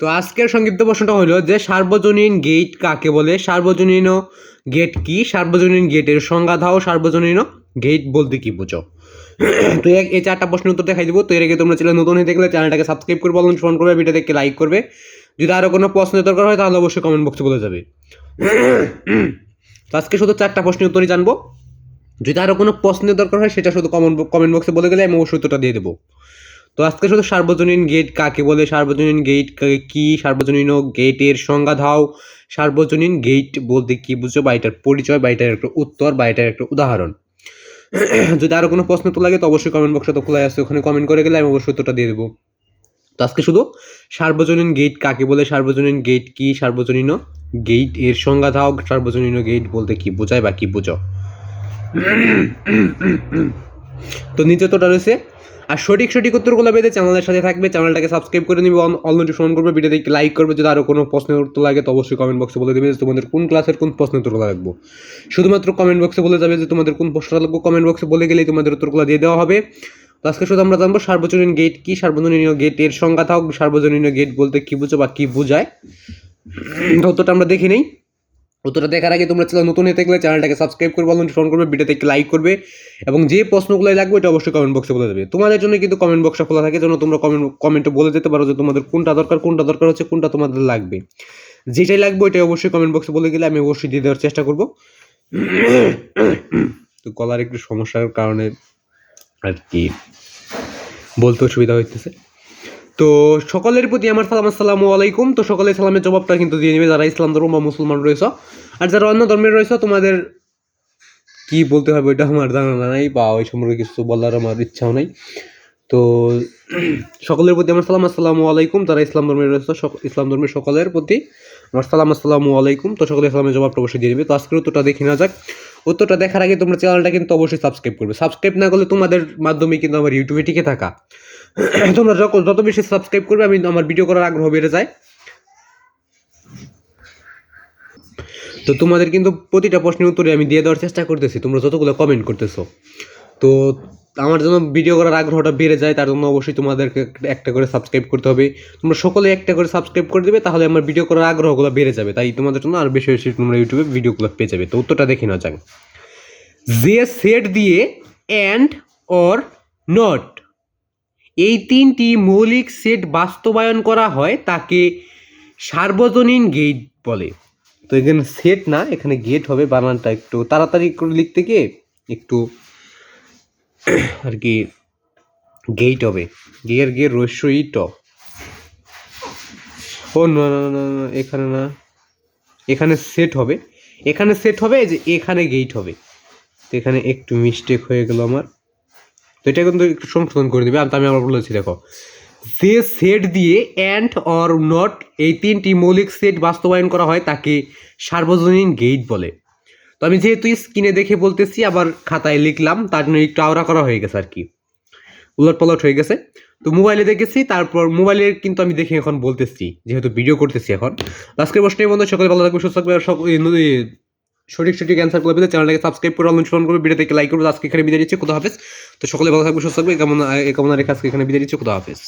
তো আজকের সংক্ষিপ্ত প্রশ্নটা হলো যে সার্বজনীন গেট কাকে বলে? সার্বজনীন গেট কি? সার্বজনীন গেটের সংজ্ঞা দাও, সার্বজনীন গেট বলতে কি বুঝো? তো এই চারটা প্রশ্নের উত্তর দেখাই দিব। তো এর আগে তোমরা চ্যানেল নতুন হয়ে দেখলে চ্যানেলটাকে সাবস্ক্রাইব করবে অনুসরণ করবে ভিডিও দেখে লাইক করবে। যদি আরও কোনো প্রশ্নের দরকার হয় তাহলে অবশ্যই কমেন্ট বক্সে বলে যাবে। তো আজকে শুধু চারটা প্রশ্নের উত্তরই জানব। যদি আরও কোনো প্রশ্নের দরকার হয় সেটা শুধু কমেন্ট কমেন্ট বক্সে বলে গেলে আমি অবশ্যই উত্তরটা দিয়ে দেবো। তো আজকে শুধু সার্বজনীন গেট কাকে বলে? সার্বজনীন গেট কি সার্বজনীন গেটের সংজ্ঞা দাও। সার্বজনীন গেট বলতে কি বুঝছ? বা এটার পরিচয়, বা এটার একটা উত্তর, বা এটার একটা উদাহরণ। যদি আরও কোনো প্রশ্ন তো লাগে তো অবশ্যই কমেন্ট বক্সে তো খোলা আছে, ওখানে কমেন্ট করে গেলে আমি অবশ্যই উত্তরটা দিয়ে দেবো। তো আজকে শুধু সার্বজনীন গেট কাকে বলে? সার্বজনীন গেট কি? সার্বজনীন গেটের সংজ্ঞা দাও। সার্বজনীন গেট বলতে কি বোঝায় বা কি বোঝো? তো নিচে তোটা রয়েছে। আর সঠিক সঠিক উত্তরগুলো পেতে চ্যানেলের সাথে থাকবে। চ্যানেলটাকে সাবস্ক্রাইব করে নিবে অল নোটিফিকেশন করবে ভিডিওতে লাইক করবে। যদি আরও কোনো প্রশ্নের উত্তর লাগে তো অবশ্যই কমেন্ট বক্সে বলে দেবে যে তোমাদের কোন ক্লাসের কোন প্রশ্নের উত্তর লাগবে। শুধুমাত্র কমেন্ট বক্সে বলে যাবে যে তোমাদের কোন প্রশ্নটা লাগবে। কমেন্ট বক্সে বলে গেলেই তোমাদের উত্তরগুলো দিয়ে দেওয়া হবে। আজকে শুধু আমরা জানব সার্বজনীন গেট কি? সার্বজনীন গেটের সংজ্ঞা থাক সার্বজনীন গেট বলতে কি বুঝো বা কি বোঝায়? তো উত্তরটা আমরা দেখে নেই। উত্তরটা দেখার আগে তোমরা চ্যানেল নতুন হয়ে থাকলে চ্যানেলটাকে সাবস্ক্রাইব করবে ফোন করবে, ভিডিওতে একটু লাইক করবে এবং যে প্রশ্নগুলো লাগবে এটা অবশ্যই কমেন্ট বক্সে বলে দেবে। তোমাদের জন্য কিন্তু কমেন্ট বক্সটা খোলা থাকে, যেন তোমরা কমেন্ট কমেন্টে বলে যেতে পারো যে তোমাদের কোনটা দরকার কোনটা দরকার হচ্ছে, কোনটা তোমাদের লাগবে। যেটাই লাগবে ওইটাই অবশ্যই কমেন্ট বক্সে বলে গেলে আমি অবশ্যই দিয়ে দেওয়ার চেষ্টা করব। তো গলার একটু সমস্যার কারণে আর কি বলতে অসুবিধা হইতেছে। তো সকলের প্রতি আমার সালাম, আসসালামু আলাইকুম। তো সকলের সালামের জবাবটা কিন্তু দিয়ে নেবে, যারা ইসলাম ধর্ম বা মুসলমান রয়েছে। আর যারা অন্য ধর্মের রয়েছে, তোমাদের কি বলতে হবে ওইটা আমার জানা নাই বা ওই সম্পর্কে কিছু বলার আমার ইচ্ছাও নাই। তো সকলের প্রতি আমার সালাম, আসসালামু আলাইকুম। যারা ইসলাম ধর্মের রয়েছে ইসলাম ধর্মের সকলের প্রতি আমার সালাম, আসসালামু আলাইকুম। তো সকলের সালামের জবাবটা অবশ্যই দিয়ে দেবে তো আজকের উত্তরটা দেখে না যাক। উত্তরটা দেখার আগে তোমরা চ্যানেলটা কিন্তু অবশ্যই সাবস্ক্রাইব করবে। সাবস্ক্রাইব না করলে তোমাদের মাধ্যমে কিন্তু আমার ইউটিউবে টিকে থাকা। তোমরা যখন যত বেশি সাবস্ক্রাইব করবে, আমি আমার ভিডিও করার আগ্রহ বেড়ে যায়। তো তোমাদের কিন্তু প্রতিটা প্রশ্নের উত্তরে আমি দিয়ে দেওয়ার চেষ্টা করতেছি, তোমরা যতগুলো কমেন্ট করতেছো। তো আমার জন্য ভিডিও করার আগ্রহটা বেড়ে যায়, তার জন্য অবশ্যই তোমাদেরকে একটা করে সাবস্ক্রাইব করতে হবে। তোমরা সকলে একটা করে সাবস্ক্রাইব করে দেবে, তাহলে আমার ভিডিও করার আগ্রহগুলো বেড়ে যাবে। তাই তোমাদের জন্য আর বেশি বেশি তোমরা ইউটিউবে ভিডিওগুলো পেয়ে যাবে। তো উত্তরটা দেখে নেওয়া যাক। যে সেট দিয়ে অ্যান্ড অর নট এই তিনটি মৌলিক সেট বাস্তবায়ন করা হয় তাকে সার্বজনীন গেট বলে। তো এখানে সেট না এখানে গেট হবে বানানটা একটু তাড়াতাড়ি করে লিখতে গিয়ে একটু আর কি গেট হবে। গের গের রস্যই ট ও না না না, এখানে না। এখানে সেট হবে। এখানে সেট হবে যে এখানে গেট হবে। তো এখানে একটু মিস্টেক হয়ে গেল আমার। তো এটা কিন্তু একটু সংশোধন করে দিবে আমি আবার বলেছি, দেখো। যে সেট দিয়ে অ্যান্ড অর নট এই তিনটি মৌলিক সেট বাস্তবায়ন করা হয়, তাকে সার্বজনীন গেট বলে। তো আমি যেহেতু স্ক্রিনে দেখে বলতেছি, আবার খাতায় লিখলাম, তার জন্য একটু আওড়া করা হয়ে গেছে আর কি। উলট পালট হয়ে গেছে। তো মোবাইলে দেখেছি, তারপর মোবাইলের কিন্তু আমি দেখে এখন বলতেছি, যেহেতু ভিডিও করতেছি এখন। আজকের প্রশ্নের বন্ধু সকলে ভালো থাকবে সুস্থ থাকবে সঠিক সঠিক অ্যান্সার করে পেতে চ্যানেলটাকে সাবস্ক্রাইব করে অনুসরণ করবে ভিডিওতে লাইক করবে আজকে এখানে বিদায় দিচ্ছি কোথা হাফেজ। তো সকলে ভালো থাকবে সুস্থ থাকবে কেমন কেমন রেখে আজকে এখানে বিদায় দিচ্ছি কোথা হাফেজ।